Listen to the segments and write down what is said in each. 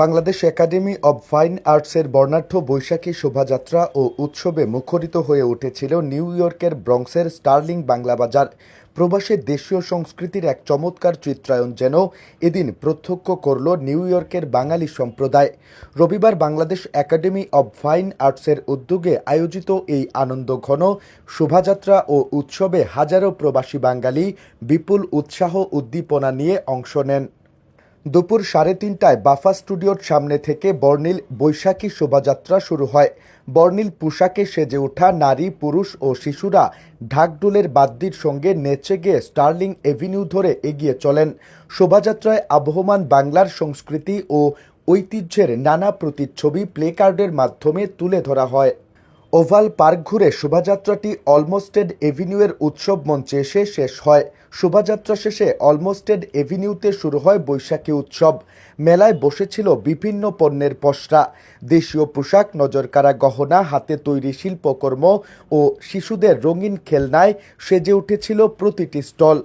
Bangladesh academy of fine আর্টসের বর্ণাঢ্য বৈশাখী শোভাযাত্রা ও উৎসবে মুখরিত হয়ে উঠেছিল নিউ ইয়র্কের ব্রঙ্কসের স্টার্লিং বাংলা বাজার। প্রবাসের দেশীয় সংস্কৃতির এক চমৎকার চিত্রায়ন যেন এদিন প্রত্যক্ষ করল নিউ ইয়র্কের বাঙালি সম্প্রদায়। রবিবার বাংলাদেশ একাডেমি অব ফাইন আর্টসের উদ্যোগে আয়োজিত এই আনন্দঘন শোভাযাত্রা ও উৎসবে হাজারো প্রবাসী বাঙালি বিপুল উৎসাহ উদ্দীপনা নিয়ে অংশ নেন। দুপুর সাড়ে তিনটায় বাফা স্টুডিওর সামনে থেকে বর্ণিল বৈশাখী শোভাযাত্রা শুরু হয়। বর্ণিল পোশাকে সেজে ওঠা নারী, পুরুষ ও শিশুরা ঢাকডোলের বাদ্যির সঙ্গে নেচে গিয়ে স্টার্লিং এভিনিউ ধরে এগিয়ে চলেন। শোভাযাত্রায় আবহমান বাংলার সংস্কৃতি ও ঐতিহ্যের নানা প্রতিচ্ছবি প্লেকার্ডের মাধ্যমে তুলে ধরা হয়। ওভাল পার্ক ঘুরে শোভাযাত্রাটি অলমোস্টেড এভিনিউয়ের উৎসব মঞ্চে এসে শেষ হয়। শোভাযাত্রা শেষে অলমোস্টেড এভিনিউতে শুরু হয় বৈশাখী উৎসব। মেলায় বসেছিল বিভিন্ন পণ্যের পসরা। দেশীয় পোশাক, নজরকাড়া গহনা, হাতে তৈরি শিল্পকর্ম ও শিশুদের রঙিন খেলনায় সেজে উঠেছিল প্রতিটি স্টল।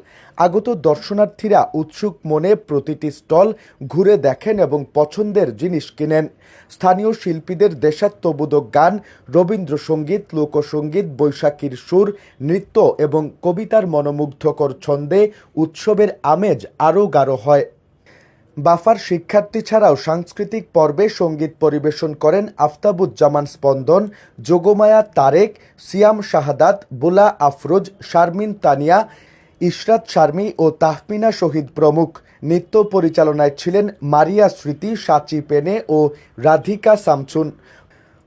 আগত দর্শনার্থীরা উৎসুক মনে প্রতিটি স্টল ঘুরে দেখেন এবং পছন্দের জিনিস কিনেন। স্থানীয় শিল্পীদের দেশাত্মবোধক গান, রবীন্দ্রসঙ্গীত, লোকসঙ্গীত, বৈশাখীর সুর, নৃত্য এবং কবিতার মনোমুগ্ধকর ছন্দে উৎসবের আমেজ আরও গাঢ় হয়। বাফার শিক্ষার্থী ছাড়াও সাংস্কৃতিক পর্বে সংগীত পরিবেশন করেন আফতাবুজ্জামান স্পন্দন, যোগমায়া তারেক, সিয়াম শাহাদাত, বুলা আফরোজ, শারমিন তানিয়া ইশরাত শারমি ও তাহমিনা শহীদ প্রমুখ নৃত্য পরিচালনায় ছিলেন মারিয়া স্মৃতি, সাচি পেনে ও রাধিকা সামচুন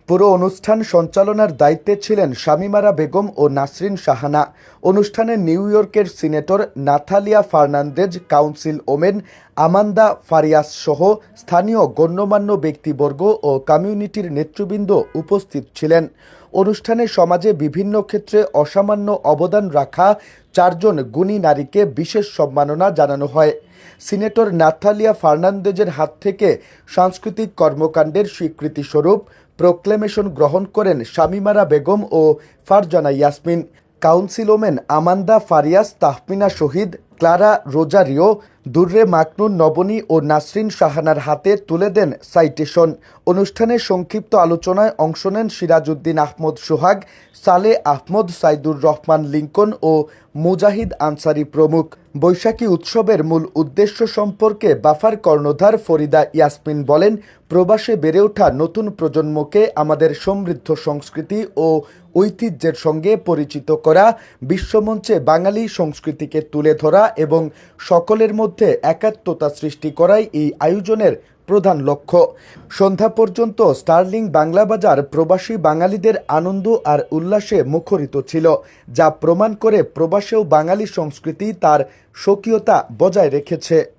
পুরো অনুষ্ঠান সঞ্চালনার দায়িত্বে ছিলেন শামিমারা বেগম ও নাসরিন শাহানা। অনুষ্ঠানে নিউ ইয়র্কের senator Nathalia Fernandez, council woman, Amanda Farias সহ স্থানীয় গণ্যমান্য ব্যক্তিবর্গ ও কমিউনিটির নেতৃবৃন্দ উপস্থিত ছিলেন। অনুষ্ঠানে সমাজে বিভিন্ন ক্ষেত্রে অসামান্য অবদান রাখা চারজন গুণী নারীকে বিশেষ সম্মাননা জানানো হয়। সিনেটর নাথালিয়া ফার্নান্দেজের হাত থেকে সাংস্কৃতিক কর্মকাণ্ডের স্বীকৃতিস্বরূপ প্রোক্লেমেশন গ্রহণ করেন শামিমারা বেগম ও Farzana Yasmin. Councilwoman Amanda Farias Tahmina Shahid Clara Rosario Durre মাকনুন, Nabani ও নাসরিন শাহানার হাতে তুলে দেন সাইটেশন। অনুষ্ঠানে সংক্ষিপ্ত আলোচনায় অংশ নেন সিরাজউদ্দিন আহমদ সোহাগ, সালে আহমদ সাইদুর রহমান লিঙ্কন ও মুজাহিদ আনসারি প্রমুখ। বৈশাখী উৎসবের মূল উদ্দেশ্য সম্পর্কে বাফার কর্ণধার ফরিদা ইয়াসমিন বলেন, প্রবাসে বেড়ে ওঠা নতুন প্রজন্মকে আমাদের সমৃদ্ধ সংস্কৃতি ও ঐতিহ্যের সঙ্গে পরিচিত করা, বিশ্বমঞ্চে বাঙালি সংস্কৃতিকে তুলে ধরা এবং সকলের মধ্যে একাত্মতা সৃষ্টি করাই এই আয়োজনের প্রধান লক্ষ্য। সন্ধ্যা পর্যন্ত স্টার্লিং বাংলা বাজার প্রবাসী বাঙালিদের আনন্দ আর উল্লাসে মুখরিত ছিল, যা প্রমাণ করে প্রবাসেও বাঙালি সংস্কৃতি তার স্বকীয়তা বজায় রেখেছে।